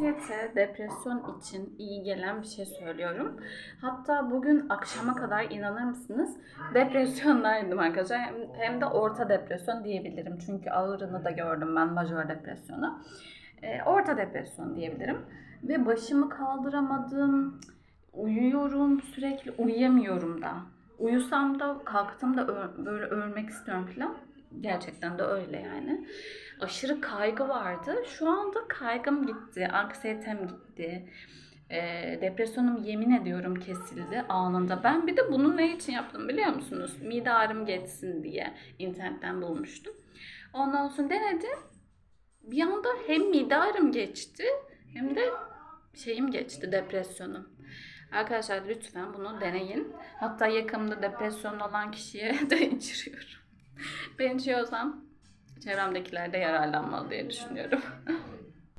Anksiyete, depresyon için iyi gelen bir şey söylüyorum. Hatta bugün akşama kadar inanır mısınız depresyondaydım arkadaşlar. Hem, hem de orta depresyon diyebilirim. Çünkü ağırını da gördüm ben majör depresyonu. Ee, orta depresyon diyebilirim. Ve başımı kaldıramadım. Uyuyorum sürekli uyuyamıyorum da. Uyusam da kalktım da böyle ölmek istiyorum falan. Gerçekten de öyle yani. Aşırı kaygı vardı. Şu anda kaygım gitti, anksiyetem gitti. Ee, depresyonum yemin ediyorum kesildi anında. Ben bir de bunu ne için yaptım biliyor musunuz? Mide ağrım geçsin diye internetten bulmuştum. Ondan sonra denedim. Bir anda hem mide ağrım geçti hem de şeyim geçti depresyonum. Arkadaşlar lütfen bunu deneyin. Hatta yakında depresyon olan kişiye de içiriyorum. Ben içiyorsam çevremdekiler de yararlanmalı diye düşünüyorum.